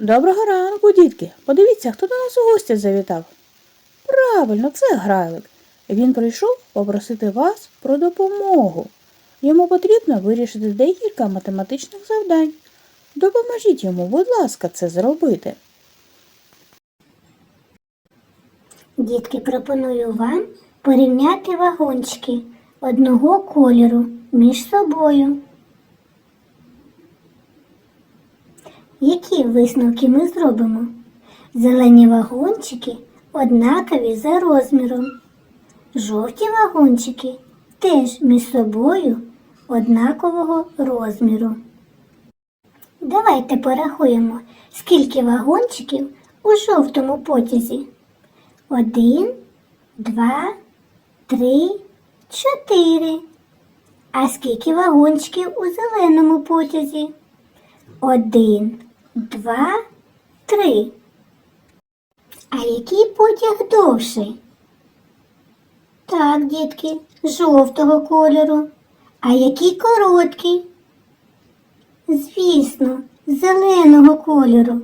Доброго ранку, дітки. Подивіться, хто до нас у гості завітав. Правильно, це Грайлик. Він прийшов попросити вас про допомогу. Йому потрібно вирішити декілька математичних завдань. Допоможіть йому, будь ласка, це зробити. Дітки, пропоную вам порівняти вагончики одного кольору між собою. Які висновки ми зробимо? Зелені вагончики однакові за розміром. Жовті вагончики теж між собою однакового розміру. Давайте порахуємо, скільки вагончиків у жовтому потязі. Один, два, три, чотири. А скільки вагончиків у зеленому потязі? Один, два, три. А який потяг довший? Так, дітки, жовтого кольору. А який короткий? Звісно, зеленого кольору.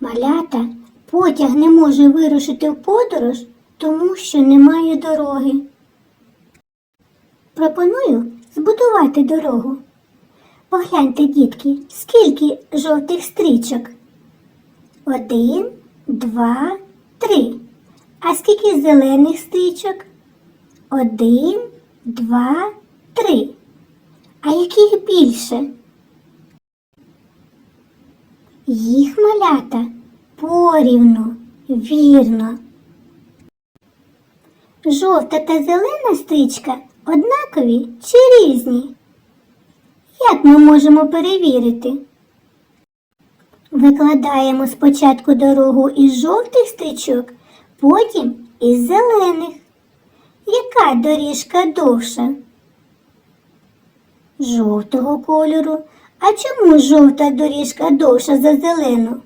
Малята потяг не може вирушити в подорож, тому що немає дороги. Пропоную збудувати дорогу. Погляньте, дітки, скільки жовтих стрічок? Один, два, три. А скільки зелених стрічок? Один, два, три. А яких більше? Їх малята порівну, вірно. Жовта та зелена стрічка однакові чи різні? Як ми можемо перевірити? Викладаємо спочатку дорогу із жовтих стрічок, потім із зелених. Яка доріжка довша? Жовтого кольору. А чому жовта доріжка довша за зелену?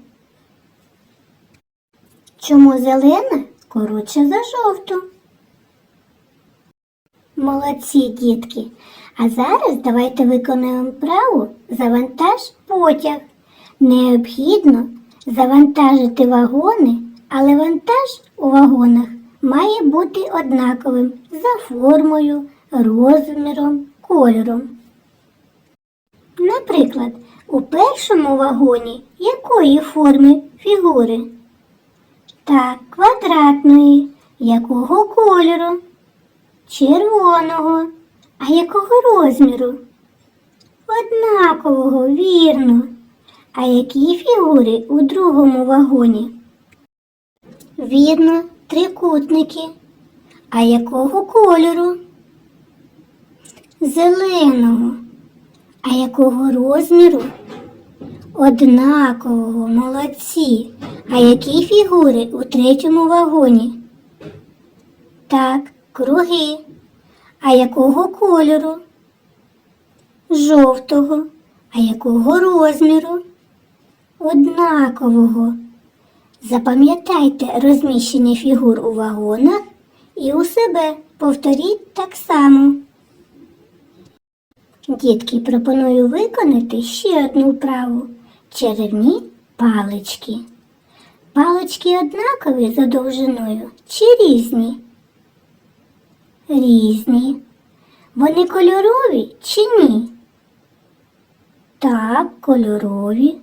Чому зелена коротша за жовту? Молодці, дітки. А зараз давайте виконуємо вправу завантаж потяг. Необхідно завантажити вагони, але вантаж у вагонах має бути однаковим за формою, розміром, кольором. Наприклад, у першому вагоні якої форми фігури? Так, квадратної. Якого кольору? Червоного. А якого розміру? Однакового, вірно. А які фігури у другому вагоні? Вірно, трикутники. А якого кольору? Зеленого. А якого розміру? Однакового, молодці. А які фігури у третьому вагоні? Так, круги. А якого кольору? Жовтого. А якого розміру? Однакового. Запам'ятайте розміщення фігур у вагонах і у себе повторіть так само. Дітки, пропоную виконати ще одну вправу. Чарівні палички. Палички однакові за довжиною чи різні? Різні. Вони кольорові чи ні? Так, кольорові.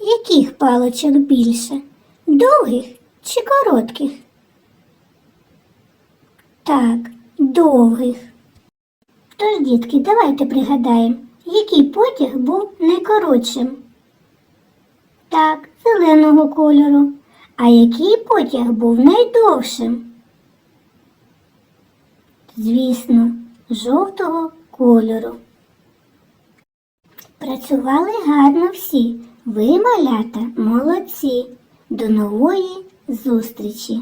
Яких паличок більше? Довгих чи коротких? Так, довгих. Тож, дітки, давайте пригадаємо, який потяг був найкоротшим. Так, зеленого кольору. А який потяг був найдовшим? Звісно, жовтого кольору. Працювали гарно всі. Ви, малята, молодці. До нової зустрічі!